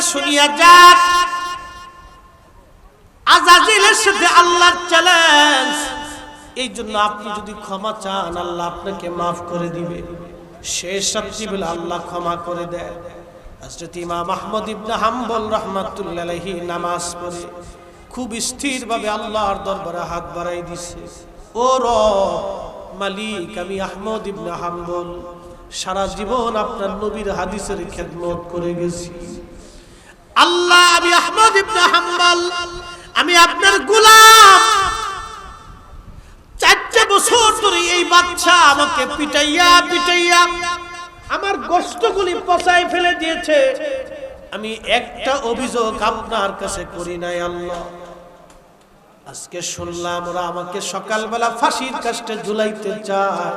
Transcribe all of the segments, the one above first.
শুনিয়া যাক। আজাজিলের সাথে আল্লাহর চ্যালেঞ্জ এই জন্য আপনি যদি ক্ষমা চান, আল্লাহ আপনাকে মাফ করে দিবে। শেষ বলে আল্লাহ ক্ষমা করে দেয়। হযরত ইমাম আহমদ হাম্বল নামাজ পড়ে। খুব আল্লাহর দরবারে হাত বাড়াই দিছে। ও রব, মালিক, আমি আহমদ হাম্বল, সারা জীবন আপনার নবীর হাদিসের খেদমত করে গেছি। আল্লাহ, আমি আহমদ ইবনে হাম্বল, আমি আপনার গোলাম। চারটে বছর ধরে এই বাচ্চা আমাকে পিটাইয়া পিটাইয়া আমার গোষ্ঠগুলি পচাই ফেলে দিয়েছে। আমি একটা অভিযোগ আপনার কাছে করি নাই, আল্লাহ। আজকে শুনলাম ওরা আমাকে সকালবেলা ফাঁসির কাষ্টে ঝুলাইতে চায়।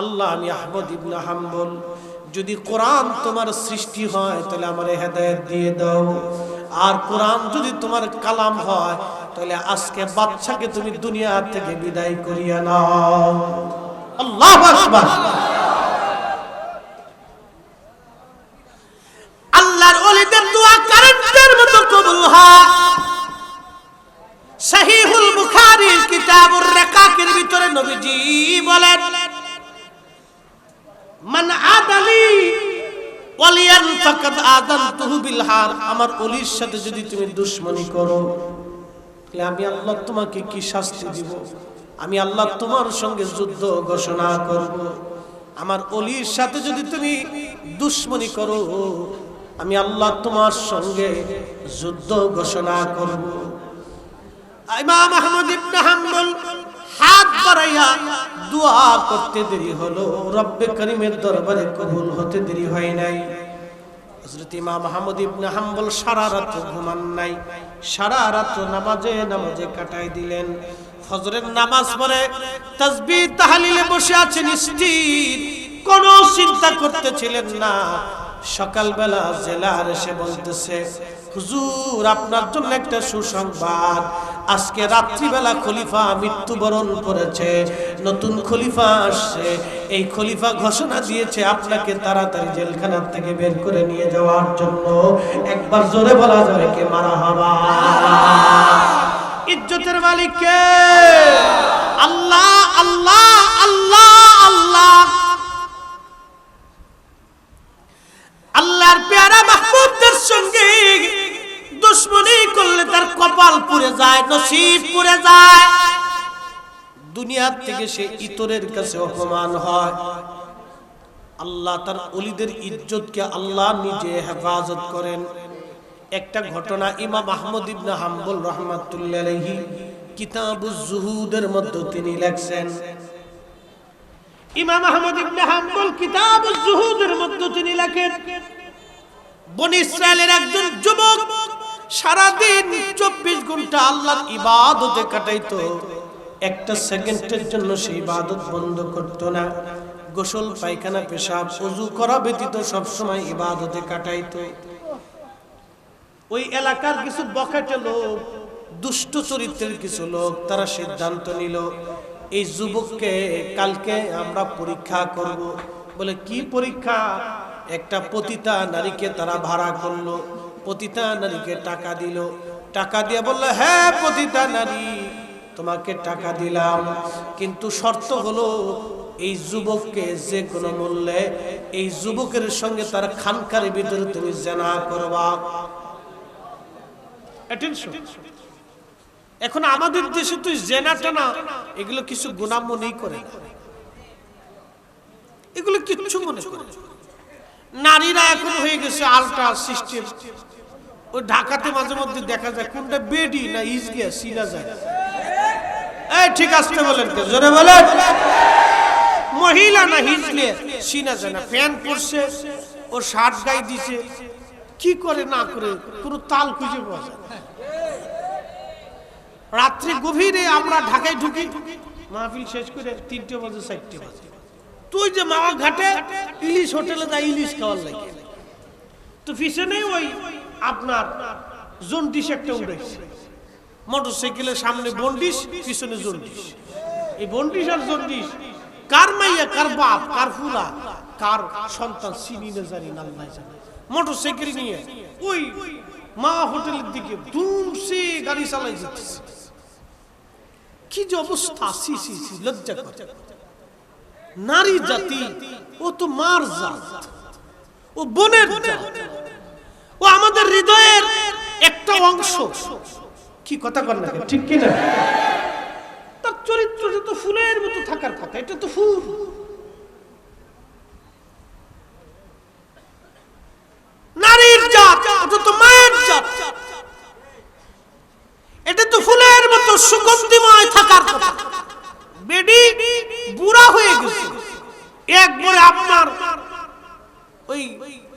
আল্লাহ, আমি আহমদ ইবনে হাম্বল যদি কোরআন তোমার সৃষ্টি হয়, তাহলে আমার হেদায়েত দিয়ে দাও। আর কোরআন যদি তোমার কালাম হয়, তাহলে আজকে বাচ্চাকে তুমি দুনিয়া থেকে বিদায় করিয়া নাও। আল্লাহ আল্লাহর ওলিদের দোয়া কারেন্টের মতো কবুল হয়। সহিহুল বুখারীর কিতাবুর রেকাকের ভিতরে নবীজি বলেন মান আদালি ওয়ালিয়ান ফাকাদ আদানতুহু বিল হার। আমার ওলির সাথে যদি তুমি দুশমনি করো, তাহলে আমি আল্লাহ তোমাকে কি শাস্তি দিব? আমি আল্লাহ তোমার সঙ্গে যুদ্ধ ঘোষণা করব। আমার অলির সাথে যদি তুমি দুশ্মনী করো, আমি আল্লাহ তোমার সঙ্গে যুদ্ধ ঘোষণা করব। ইমাম আহমদ ইবনে হাম্বল হাত বাড়াইয়া দোয়া করতে দেরি হলো। রব্বে করিমের দরবারে কবুল হতে দেরি হয় নাই। সারা নামাজে নামাজে দিলেন। নামাজ বসে আছেন চিন্তা করতেছিলেন না। সকালবেলা জেলার এসে বলতেছে হুজুর, আপনার জন্য একটা সুসংবাদ। আজকে রাত্রিবেলা খলিফা মৃত্যুবরণ করেছে, নতুন খলিফা আসছে। এই খলিফা ঘোষণা দিয়েছে আপনাকে তাড়াতাড়ি জেলখানার থেকে বের করে নিয়ে যাওয়ার জন্য। একবার জোরে বলা যাবে কে মারা হবা? ইজ্জতের মালিককে আল্লাহ আল্লাহ আল্লাহ আল্লাহ। আল্লাহর পেয়ারা মাহবুবদের সঙ্গে দুশ্মনী করলে তার কপাল পুড়ে যায়, নসিব পুড়ে যায়। দুনিয়ার থেকে সে ইতরের কাছে অপমান হয়। আল্লাহ তার অলিদের ইজ্জতকে আল্লাহ নিজে হেফাজত করেন। একটা ঘটনা ইমাম আহমদ ইবনে হাম্বুল রহমাতুল্লাহ কিতাবুজ জুহুদের মধ্যে তিনি লেখছেন ইমাম আহমদ ইবনে হাম্বল জুহুদের মধ্যে তিনি লেখেন ইসরায়েলের একজন যুবক সারাদিন চব্বিশ ঘণ্টা ইবাদতে কাটাইতো। একটা সেকেন্ডের জন্য ইবাদত বন্ধ করতো না। গোসল, পায়খানা, পেশাব অজু করা ব্যতীত সবসময় ইবাদতে কাটাইতো। ওই এলাকার কিছু বখাটে লোক, দুষ্ট চরিত্রের কিছু লোক, তারা সিদ্ধান্ত নিল এই যুবককে কালকে আমরা পরীক্ষা করব। বলে, কি পরীক্ষা? একটা পতিতা নারীকে তারা ভাড়া করল। পতিতা নারীকে টাকা দিল। টাকা দিয়ে বলল হ্যাঁ পতিতা নারী, তোমাকে টাকা দিলাম। কিন্তু শর্ত হলো, এই যুবককে যে কোনো মূল্যে, এই যুবকের সঙ্গে তার খানকার ভিতরে তুমি জানা করবা। Attention. এখন আমাদের দেশে তো জেনা টানা, এগুলো কিছু গুণাম মনেই করে এগুলো কিচ্ছু মনে করে নারীরা এখন হয়ে গেছে আলট্রা সিস্টেম। ওই ঢাকাতে মাঝে মধ্যে দেখা যায় কোনটা বেডি না ইজগে সিনা যায়। এই ঠিক আসতে বলেন কে জোরে বলেন। মহিলা না হিজলে সিনা যায় না, প্যান্ট পরছে ও শার্ট গায়ে দিছে। কি করে না করে কোনো তাল খুঁজে পাওয়া যায়। রাত্রি গভীরে আমরা ঢাকায় ঢুকি। মাহফিল শেষ করে তিনটে বাজে, চারটে বাজে। তুই যে মামা ঘাটে ইলিশ হোটেলে যা ইলিশ খাওয়ার লাগে। তো পিছনে ওই আপনার জন্ডিস একটা উড়াইছে মোটর সাইকেলের সামনে বন্ডিস, পিছনে জন্ডিস। এই বন্ডিস আর জন্ডিস, কার মাইয়া, কার বাপ, কার ফুলা, কার সন্তান চিনি না জানি না জানে। মোটর সাইকেল নিয়ে ওই মা হোটেলের দিকে ধুমসে গাড়ি চালাই যাচ্ছে। কি যে অবস্থা? সি সি সি লজ্জা করে। নারী জাতি ও তো মার জাত। ও বোনের ও আমাদের হৃদয়ের একটা অংশ। কি কথা কর না ঠিক কি না তার চরিত্রটা তো ফুলের মতো থাকার কথা এটা তো ফুল নারীর জাত এটা তো মায়ের জাত এটা তো ফুলের মতো সুগন্ধিময় থাকার কথা বেডি বুড়া হয়ে গেছে একবারে আপনার ওই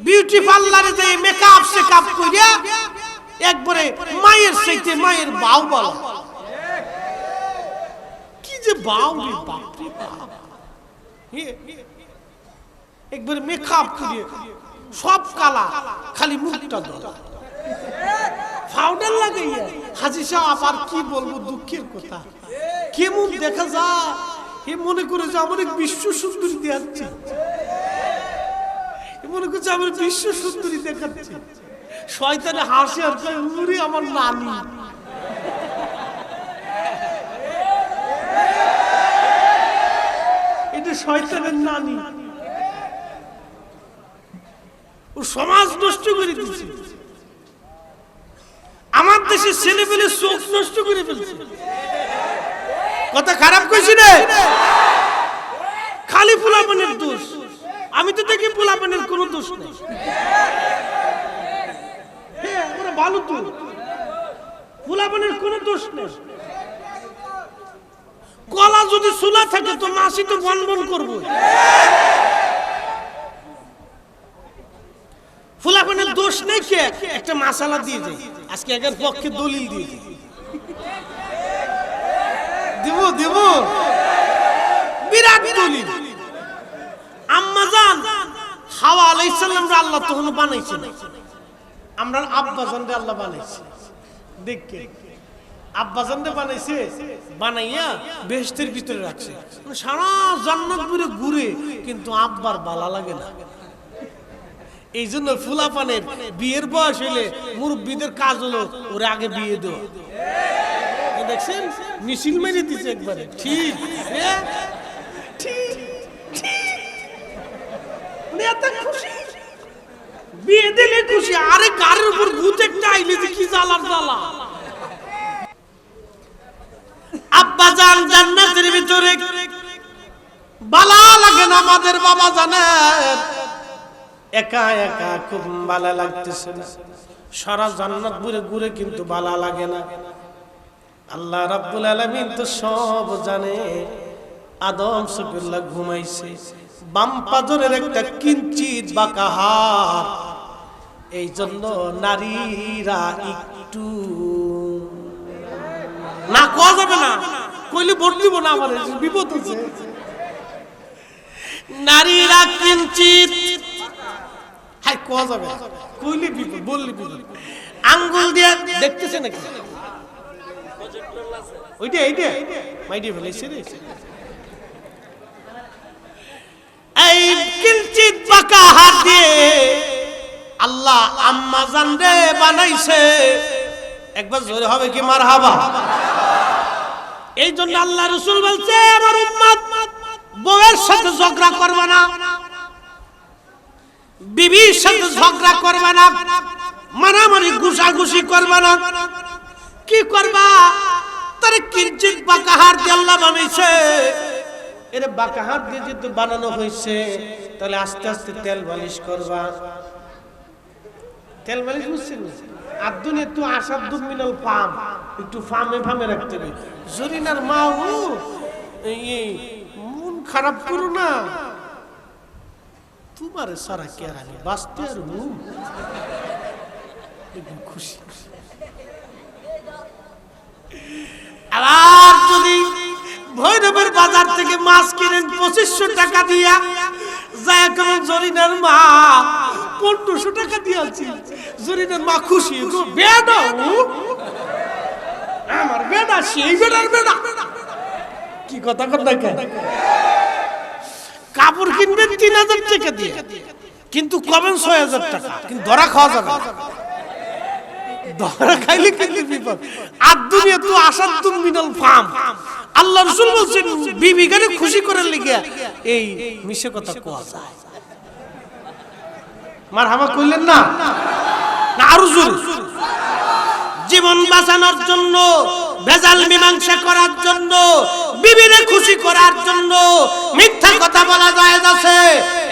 বিউটি পার্লারে যে একবারে মায়ের সাইতে মায়ের বাউ বলা কি যে বাউ রে বাপ হে, মেকআপ করিয়ে সব কালা খালি মুখটা দলা পাউডার লাগাইয়া হাজি সাহেব কি বলব দুঃখের কথা। কেমন দেখা যায়? এ মনে করে যে আমার বিশ্ব সুন্দরী এ মনে করছে আমার বিশ্ব সুন্দরী দেখাচ্ছে। শয়তানে হাসে আর আমার নানি। এটা শয়তানের নানি। ও সমাজ নষ্ট করে দিচ্ছে আমার দেশে ছেলে পেলে চোখ নষ্ট করে ফেলছে। কথা খারাপ কইছি রে খালি পোলাপানের দোষ। আমি তো দেখি পোলাপানের কোনো দোষ নেই। হ্যাঁ ওরা দোষ নেই। কলা যদি সুলা থাকে তো মাসি তো বন বন করব দোষ নেই কে? একটা মাসালা দিয়ে যাই আজকে একের পক্ষে দলিল দিয়ে যাই দিব দিব। বিরাট দলিল। আল্লাহ তখন বানাইছে আমরা আল্লাহ বানাইছে। বানাইয়া ভিতরে রাখছে। মানে সারা ঘুরে কিন্তু আব্বার বালা লাগে না। এই জন্য ফুলাপানের বিয়ের বয়স হইলে মুরব্বীদের কাজ হলো ওরা আগে বিয়ে দেওয়া। দেখছেন? মিছিল মেরে দিছে একবারে। ঠিক। হ্যাঁ? খুশি? বিয়ে দিলে খুশি। আরে উপর ভূত একটা আইলে যে কি জ্বালার জ্বালা। আব্বা জান জান্নাতের ভিতরে বালা লাগে না আমাদের বাবা একা একা খুব ভালো লাগতেছে সারা জান্নাত ঘুরে ঘুরে কিন্তু ভালো লাগে না। আল্লাহ রাব্বুল আলামিন তো সব জানে। আদম সফিউল্লাহ ঘুমাইছে। বাম পাজরের একটা কিঞ্চিত বাঁকা হাত। এই জন্য নারীরা একটু না, কোয়া যাবে না। কইলে ভোট দিব না আমার, বিপদ হচ্ছে নারীরা কিঞ্চিত হাই, কোয়া যাবে। কইলে বিপদ, বললে বিপদ। আঙ্গুল দিয়ে দেখতেছে নাকি? ওইটা, এইটা। মাইডি ফেলেছে রে। এই কিঞ্চিত বাঁকা হাত দিয়ে আল্লাহ আম্মা জান বানাইছে। একবার জোরে হবে কি মার হাবা এই জন্য আল্লাহ রসুল বলছে, আমার উম্মত বউয়ের সাথে ঝগড়া করবে না। বিবির সাথে ঝগড়া করবে না। মারামারি ঘুষাঘুষি করবে না। কি করবা? তারে কিঞ্চিত বাঁকাহার দিয়ে আল্লাহ বানাইছে। এর বাঁকা হাত দিয়ে যেহেতু বানানো হয়েছে তাহলে আস্তে আস্তে তেল বালিশ করবা। তেল মালিশ বুঝছেন? আর দুনিয়া তো আসার দুমিনাল পাম একটু ফামে ফামে রাখতে হবে। জরিনার মা ও মন খারাপ করো না। তোমার সারা কে রানি বাঁচতে আর মন খুশি। আবার ভৈরবের বাজার থেকে মাছ কিনেন, পঁচিশশো টাকা দিয়া। যায় কেমন জরিনার মা পনেরোশো টাকা দিয়েছি। জরিনার মা খুশি। আমার বেডা, সেই বেডার বেডা। কি কথা কাপড় কিনবেন তিন হাজার টাকা দিয়ে। কিন্তু কবেন ছয় হাজার টাকা? কিন্তু ধরা খাওয়া যাবে ধরা খাইলে কিন্তু বিপদ। আর দুনিয়া তো আসার তুম ফাম। আল্লাহ রসুল বলছেন বিবিগারে খুশি করার লিগে এই মিশে কথা কোয়া যায়। মার হামা কইলেন না? না, আরও জোরে। জীবন বাঁচানোর জন্য, ভেজাল মীমাংসা করার জন্য বিবিরে খুশি করার জন্য মিথ্যা কথা বলা যায় আছে।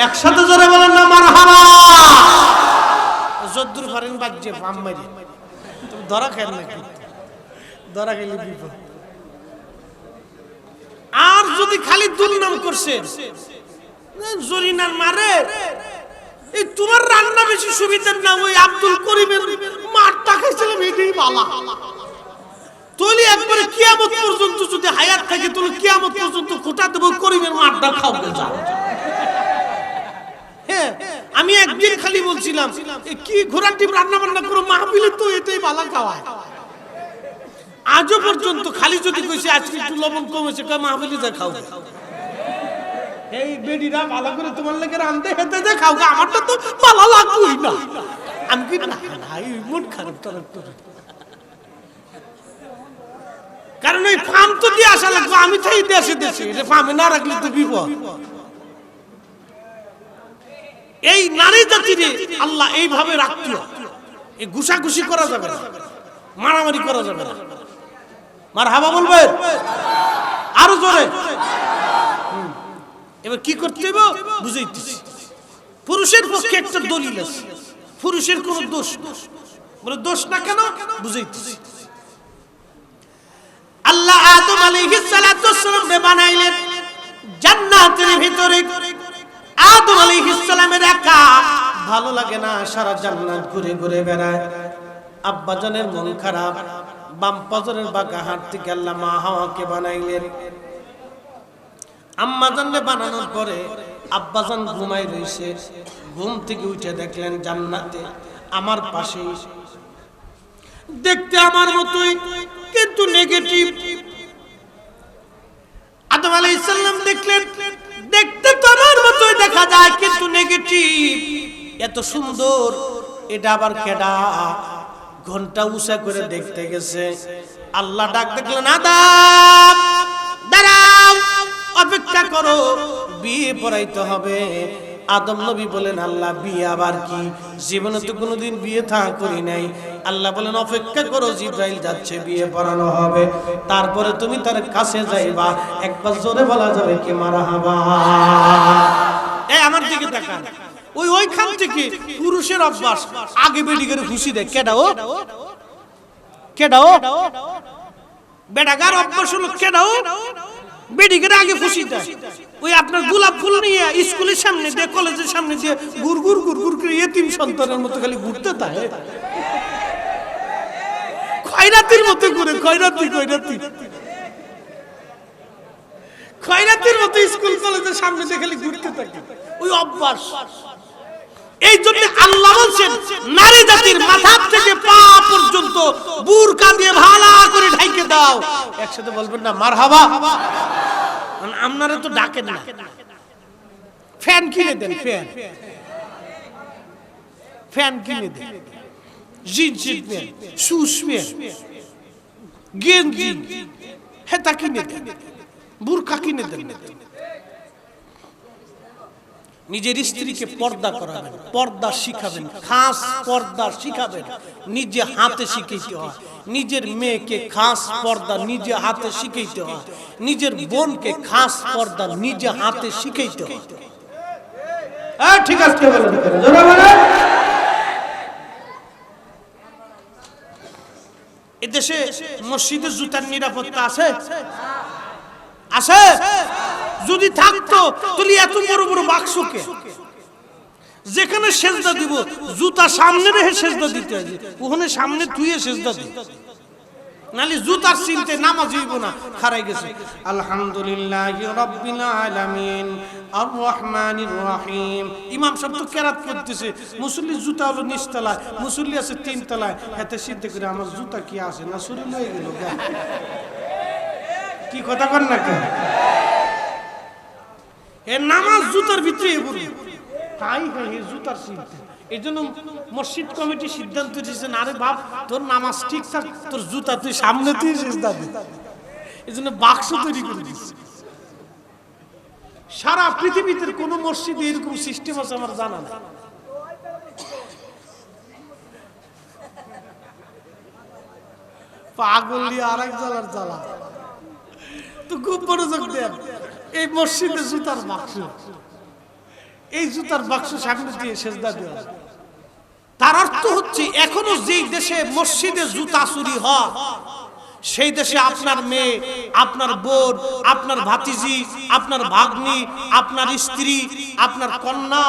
একসাথে জোরে বলেন না মার হামা যদ্দুর ফারেন বাজ্যে ফাম মারি ধরা খেল নাকি? ধরা খেলে বিপদ। আর যদি খালি দুর্নাম করছে? জরিনার মারে। এই তোমার রান্না বেশি সুবিধার না, ওই আব্দুল করিমের মারটা খাইছিলাম এটাই বালা তৈলি একবারে কিয়ামত পর্যন্ত যদি হায়াত থাকে, তাহলে কিয়ামত পর্যন্ত খোটা দেবো করিমের মারটা খাও যাও। হ্যাঁ আমি একদিন খালি বলছিলাম কি ঘোড়ার টিম রান্না বান্না করো মাহবিলে তো এটাই বালা খাওয়ায়। আজও পর্যন্ত খালি যদি কইছে, আজকে একটু লবণ কমেছে কয় মাহবিলে যা খাও। এই বেডিরা ভালো করে তোমার লেগে রান্ধতে হেতে দে খাও আমারটা তো ভালো লাগবেই না। আমি কি না, ভাই মন খারাপ টারাপ করে কারণ ওই ফার্ম তো দিয়ে আসা লাগবে, আমি তো এই দেশে দেশে এটা ফার্মে না রাখলে তো বিপদ। এই নারী জাতিরে আল্লাহ এইভাবে রাখতে। এই ঘুষাঘুষি করা যাবে না, মারামারি করা যাবে না। মার হাবা বলবে? আরও জোরে। এবার কি করতে হবে বুঝাইতেছি। পুরুষের পক্ষে একটা দলিল আছে। পুরুষের কোন দোষ বলে দোষ না কেন? বুঝাইতেছি। আল্লাহ আদম আলাইহিস সালাতু রে বানাইলেন জান্নাতের ভিতরে। আদম আলাইহিস সালামের একা। ভালো লাগে না সারা জান্নাত ঘুরে ঘুরে বেড়ায়। আব্বাজানের মন খারাপ। বাম পাজরের বাঁকা হাত থেকে মা হাওয়াকে বানাইলেন। আম্মাজানকে বানানোর পরে আব্বাজান ঘুমাই রইছে। ঘুম থেকে উঠে দেখলেন জান্নাতে আমার পাশে দেখতে আমার মতোই, কিন্তু নেগেটিভ আদম আলাই ইসলাম দেখলেন, দেখতে তো আমার মতোই দেখা যায়, কিন্তু নেগেটিভ এত সুন্দর, এটা আবার কেডা? ঘণ্টা উষা করে দেখতে গেছে। আল্লাহ ডাক দেখলেন আদাম দাঁড়াও, অপেক্ষা করো, বিয়ে পড়াইতে হবে। আদম নবী বলেন, আল্লাহ, বিয়ে আবার কি? জীবনে তো কোনোদিন বিয়ে থা করি নাই। আল্লাহ বলেন, অপেক্ষা করো, জিব্রাইল যাচ্ছে, বিয়ে পড়ানো হবে। তারপরে তুমি তার কাছে যাইবা। একবার জোরে বলা যাবে কি মারা হাবা? এই আমার দিকে তাকান। ওই ওইখান থেকে পুরুষের অভ্যাস। আগে বেডি করে খুশি দেয়। কেডা ও কেডা ও বেডাগার অভ্যাস হলো কেডা ও বেডিকের আগে খুশি দেয়। ওই আপনার গোলাপ ফুল নিয়ে স্কুলের সামনে দিয়ে, কলেজের সামনে দিয়ে গুর গুর গুর গুর করে এতিম সন্তানের মতো খালি ঘুরতে থাকে খয়রাতির মতো ঘুরে খয়রাতি খয়রাতি। খয়রাতির মতো স্কুল, কলেজের সামনে দিয়ে খালি ঘুরতে থাকে। ওই অভ্যাস। এই জন্য আল্লাহ বলছেন, নারী জাতির মাথা থেকে পা পর্যন্ত বুরকা দিয়ে ভালা করে ঢাইকে দাও। একসাথে বলবেন না মার হাবা আপনারা তো ডাকে না। ফ্যান কিনে দেন, ফ্যান। ফ্যান কিনে দেন। জিন্সের প্যান্ট শুজ প্যান্ট গেঞ্জি। হেতা কিনে দেন, বুরকা কিনে দেন। নিজের স্ত্রীকে পর্দা করাবেন পর্দা শিখাবেন খাস পর্দা শিখাবেন নিজে হাতে শিখাইতে হয়। নিজের মেয়েকে খাস পর্দা নিজে হাতে শিখাইতে হয়। নিজের বোনকে খাস পর্দা নিজে হাতে শিখাইতে হয়। হ্যাঁ ঠিক আছে এদেশে মসজিদের জুতার নিরাপত্তা আছে। আছে। যদি থাকতো, তাহলে এত বড় বড় বাক্সকে যেখানে সেজদা দিব, জুতা সামনে রেখে সেজদা দিতে হবে। ওখানে সামনে তুইয়ে সেজদা দি নালে জুতার চিনতে নামাজ হইব না, খারাই গেছে। আলহামদুলিল্লাহ রাব্বিল আলামিন আর রহমানির রহিম ইমাম সাহেব তো কেরাত করতেছে মুসল্লি জুতা হলো নিচতলায় মুসল্লি আছে তিন তলায়। হাতে সিদ্ধ করে আমার জুতা কি আছে? না শরীর হয়ে গেল কি কথা কর না কেন? এ নামাজ জুতার ভিতরে হাই হাই জুতার সিদ্ধ এই জন্য মসজিদ কমিটি সিদ্ধান্ত দিয়েছেন আরে বাপ তোর নামাজ ঠিক থাক তোর জুতা তুই সামনে তুই দে। এই জন্য বাক্স তৈরি করে দিচ্ছে সারা পৃথিবীতে কোনো মসজিদে এরকম সিস্টেম আছে আমার জানা না পাগল দিয়ে আরেক জ্বালার জ্বালা। তো খুব মনোযোগ দেন। এই মসজিদে জুতার বাক্স। এই জুতার বাক্স সামনে দিয়ে সেজদা দেওয়া তার অর্থ হচ্ছে, এখনও যেই দেশে মসজিদে জুতা চুরি হয় সেই দেশে আপনার মেয়ে, আপনার বোন, আপনার ভাতিজি, আপনার ভাগ্নি, আপনার স্ত্রী, আপনার কন্যা,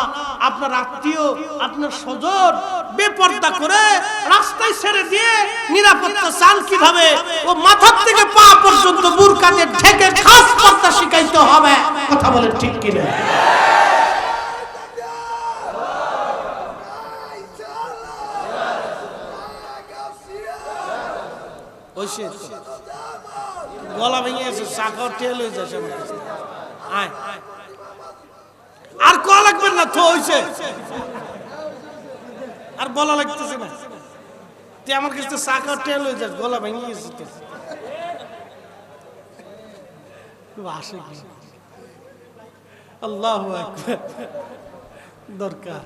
আপনার আত্মীয়, আপনার স্বজন বেপর্দা করে রাস্তায় ছেড়ে দিয়ে নিরাপত্তা চান কীভাবে? ও মাথার থেকে পা পর্যন্ত বুরকাতে ঢেকে খাস পর্দা শিখাইতে হবে। কথা বলে ঠিক কিনা? তো। গলা ভেঙে গেছে চাকা টেল হয়ে আর কয়া লাগবে না তো হইছে। আর বলা লাগতেছে না। তুই আমার কাছে চাকা টেল হয়ে যাচ্ছে গলা ভেঙে গেছে আল্লাহ দরকার।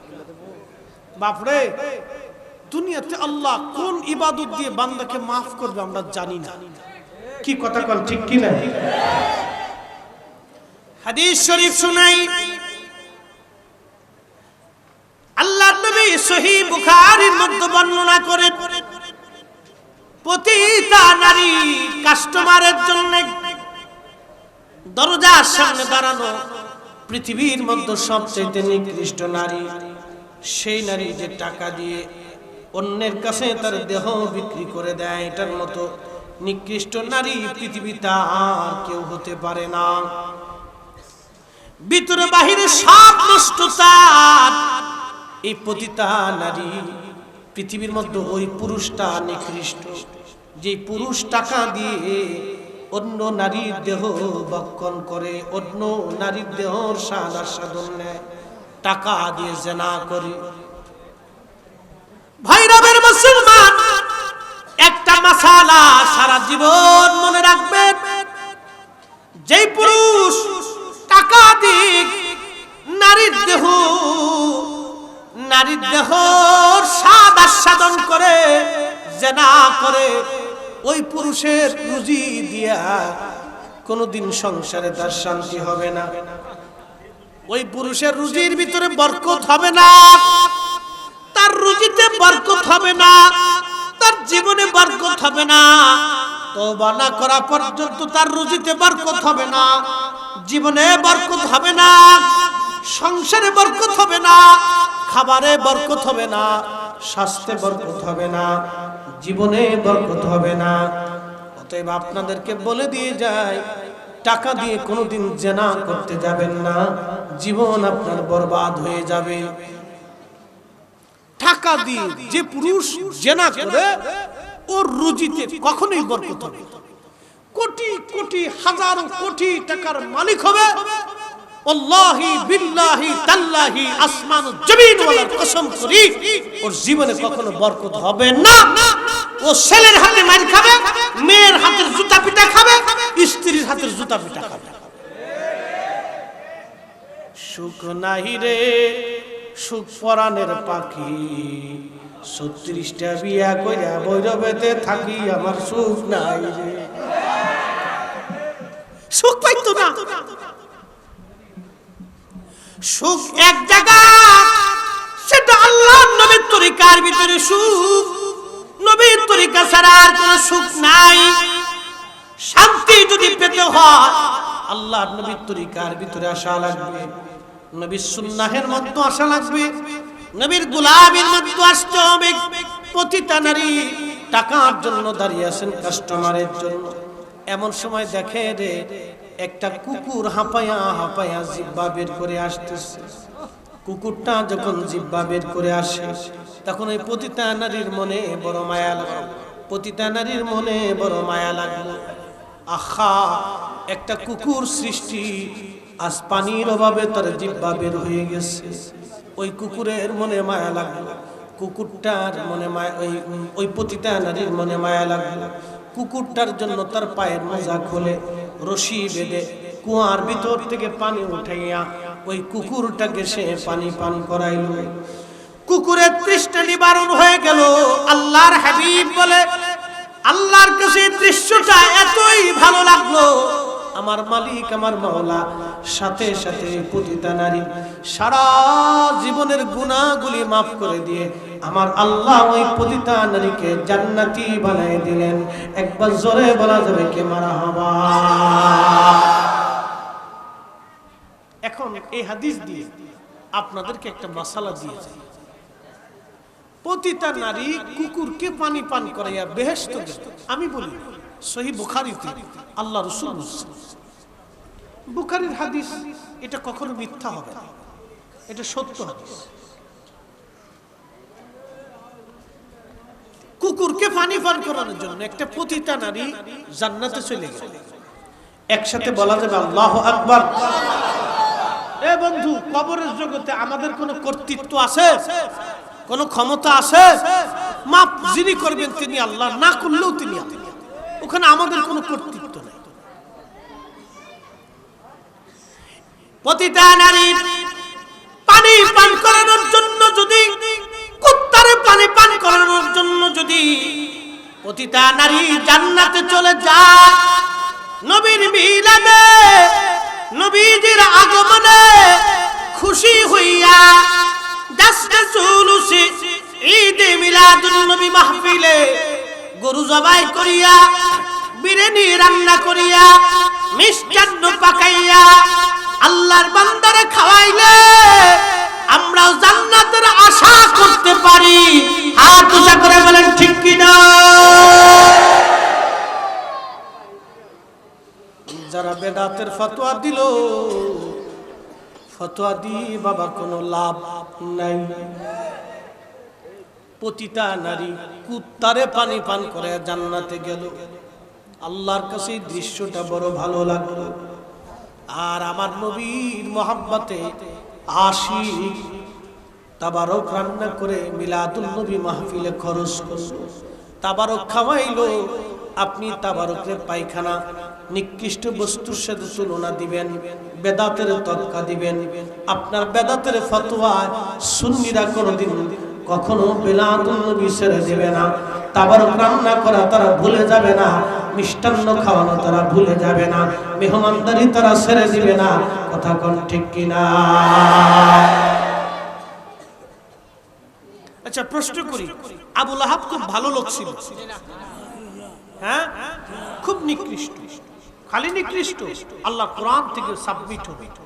বাপরে। দুনিয়াতে আল্লাহ কোন ইবাদত দিয়ে বান্দাকে মাফ করবে আমরা জানি না। কি কথা কন ঠিক কি না? হাদিস শরীফ শুনাই। আল্লাহ নবী সহি বুখারীর মধ্যে বর্ণনা করেন প্রতিটা নারী কাস্টমারের জন্য দরজার সামনে দাঁড়ানো পৃথিবীর মধ্যে সবচেয়ে নিকৃষ্ট নারী সেই নারী যে টাকা দিয়ে অন্যের কাছে তার দেহ বিক্রি করে দেয়। এটার মতো নিকৃষ্ট নারী পৃথিবীতে আর কেউ হতে পারে না। ভিতরে বাহিরে সব নষ্টতা, এই পতিতা নারী পৃথিবীর মধ্যে ওই পুরুষটা নিকৃষ্ট। যে পুরুষ টাকা দিয়ে অন্য নারীর দেহ বক্ষণ করে, অন্য নারীর দেহ স্বাদ আস্বাদন নেয়, টাকা দিয়ে জেনা করে। ভৈরবের মুসলমান, একটা মাসালা সারা জীবন মনে রাখবেন। যেই পুরুষ টাকা দিক, নারীর দেহ নারীর দেহ স্বাদ আস্বাদন করে, জেনা করে, ওই পুরুষের রুজি দিয়া কোনোদিন সংসারে তার শান্তি হবে না। ওই পুরুষের রুজির ভিতরে বরকত হবে না। বরকত হবে না। তার জীবনে বরকত হবে না। তওবা না করা পর্যন্ত তার রুজিতে বরকত হবে না। জীবনে বরকত হবে না। সংসারে বরকত হবে না। খাবারে বরকত হবে না। স্বাস্থ্যে বরকত হবে না। জীবনে বরকত হবে না। অতএব আপনাদেরকে বলে দিয়ে যায় টাকা দিয়ে কোনোদিন জেনা করতে যাবেন না। জীবন আপনার বরবাদ হয়ে যাবে। টাকা দিয়ে যে পুরুষ জেনা করে, ওর রুজিতে কখনোই বরকত হবে কোটি কোটি, হাজার কোটি টাকার মালিক হবে। আল্লাহি বিল্লাহি আসমান জমিন ওর জীবনে কখনো হবে না। ও ছেলের হাতে খাবে, মেয়ের হাতের জুতা খাবে হাতের জুতা খাবে। নাহি রে। সুখ পরাণের পাখি। ছত্রিশটা বিয়া কইরা বৈরবেতে থাকি, আমার সুখ নাই সুখ পাইতো না। সুখ এক জায়গা, সেটা আল্লাহ নবীর তরিকার ভিতরে সুখ। নবীর তরিকা ছাড়া আর কোন সুখ নাই। শান্তি যদি পেতে হয়, আল্লাহ নবীর তরিকার ভিতরে আসা লাগবে। নবীর সুন্নাহের মধ্যে আসা লাগবে। নবীর গোলামের মধ্যে আসতে হবে। প্রতিটা নারী টাকার জন্য দাঁড়িয়ে আছেন কাস্টমারের জন্য। এমন সময় দেখে রে একটা কুকুর হাঁপায়া হাঁপায়া জিব্বা বের করে আসতেছে। কুকুরটা যখন জিব্বা বের করে আসে, তখন ওই পতিতা নারীর মনে বড় মায়া লাগল। পতিতা নারীর মনে বড় মায়া লাগল। আহা, একটা কুকুর সৃষ্টি আজ পানির অভাবে তার জিব্বা বের হয়ে গেছে। ওই কুকুরের মনে মায়া লাগল। কুকুরটার মনে মায়া, ওই ওই পতিতা নারীর মনে মায়া লাগল। কুকুরটার জন্য তার পায়ের মোজা খোলে, রশি বেঁধে কুয়ার ভিতর থেকে পানি উঠাইয়া ওই কুকুরটাকে সে পানি পান করাইল। কুকুরের তৃষ্ণা নিবারণ হয়ে গেল। আল্লাহর হাবিব বলে, আল্লাহর কাছে দৃশ্যটা এতই ভালো লাগল আমার মালিক, আমার মাওলা, সাথে সাথে পতিতা নারী সারা জীবনের গুণাগুলি মাফ করে দিয়ে আমার আল্লাহ ওই পতিতা নারীকে জান্নাতি বানাই দিলেন। একবার জোরে বলা যাবে কে মারা হবা? এখন এই হাদিস দিয়ে আপনাদেরকে একটা মশালা দিয়েছে পতিতা নারী কুকুরকে পানি পান করাইয়া বেহেস্ত আমি বলি সহি বুখারিতে আল্লাহ রসুল বলছেন। বুখারির হাদিস, এটা কখনো মিথ্যা হবে এটা সত্য হাদিস। কুকুরকে পানি পান করানোর জন্য একটা পতিতা নারী জান্নাতে চলে গেল। একসাথে বলা যাবে আল্লাহ আকবার। এ বন্ধু, কবরের জগতে আমাদের কোনো কর্তৃত্ব আছে? কোনো ক্ষমতা আছে? মাপ যিনি করবেন তিনি আল্লাহ, না করলেও তিনি আল্লাহ। ওখানে আমাদের কোনো কর্তৃত্ব নেই। প্রতিটা নারীর পানি পান করানোর জন্য যদি, কুত্তারে পানি পান করানোর জন্য যদি প্রতিটা নারী জান্নাতে চলে যায়, নবীর মিলাদে, নবীজির আগমনে খুশি হইয়া দাসতে চুলুসি ঈদে মিলাদুন নবী মাহফিলে গরু জবাই করিয়া, বিরিয়ানি রান্না করিয়া, মিষ্টান্ন পাকাইয়া আল্লাহর বান্দারে খাওয়াইলে আমরাও জান্নাতের আশা করতে পারি। হাত উঁচা করে বলেন, ঠিক কি না যারা বেদাতের ফতোয়া দিল, ফতোয়া দিয়ে বাবা কোনো লাভ নাই। পতিতা নারী কুত্তারে পানি পান করে জান্নাতে গেল। আল্লাহর কাছে দৃশ্যটা বড় ভালো লাগল। আর আমার নবীর মোহাব্বতে আশিক তাবারক রান্না করে মিলাদুল নবী মাহফিলে খরচ করল। তাবারক খাওয়াইলো, আপনি তাবারকের পায়খানা, নিকৃষ্ট বস্তুর সাথে তুলনা দিবেন, বেদাতের তৎকা দিবেন। আপনার বেদাতের ফতোয়া সুন্নিরা কোনোদিন কখনো বেলাদুল নবী ছেড়ে না। তাবারক রান্না করা তারা ভুলে যাবে না। মিষ্টান্ন খাওয়ানো তারা ভুলে যাবে না। মেহমানদারি তারা ছেড়ে দিবে না। কথা কোন ঠিক কিনা? আচ্ছা প্রশ্ন করি। আবুল আহাব খুব ভালো লোক ছিল। হ্যাঁ? খুব নিকৃষ্ট। খালি নিকৃষ্ট। আল্লাহ কোরআন থেকে সাবমিট হবে।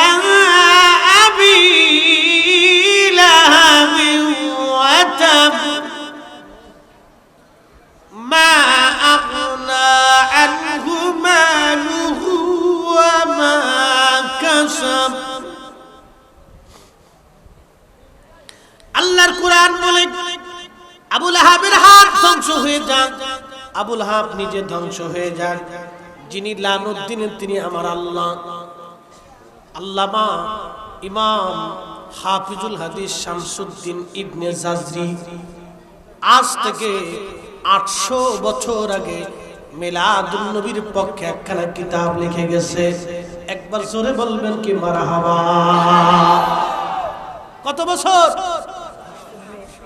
আবুল আহাবের হাত ধ্বংস হয়ে যান আবুল হাব নিজে ধ্বংস হয়ে যান যিনি লানুদ্দিনের তিনি আমার আল্লাহ। আল্লামা ইমাম হাফিজুল হাদিস শামসুদ্দিন ইবনে জাজরি। আজ থেকে আটশো বছর আগে মেলাদুল নবীর পক্ষে একখানা কিতাব লিখে গেছে। একবার জোরে বলবেন কি মারা কত বছর?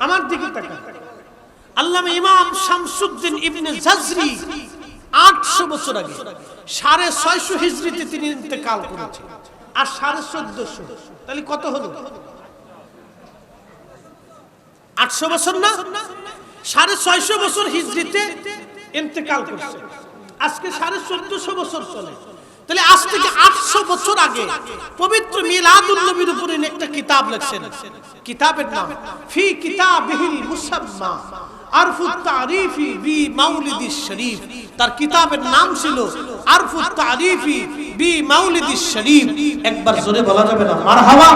আমার দিকে তাকান। আল্লামা ইমাম শামসুদ্দিন ইবনে জাজরি আটশো বছর আগে তিনি ইন্তেকাল করেছেন। আর সাড়ে চোদ্দশো, তাহলে কত হলো? আটশো বছর না? সাড়ে ছয়শো বছর ইন্তেকাল আজকে সাড়ে চোদ্দশো বছর চলে। তাহলে আজ থেকে আটশো বছর আগে পবিত্র মিলাদুল নবীর উপরে একটা কিতাব লেখছেন। কিতাবের নাম, ফি কিতাবিহিল মুসাম্মা। আরফু তারিফি বি মাউলিদি শরীফ। তার কিতাবের নাম ছিল আরফু তারিফি বি মাউলিদি শরীফ। একবার জোরে বলা যাবে না? মারহাবা।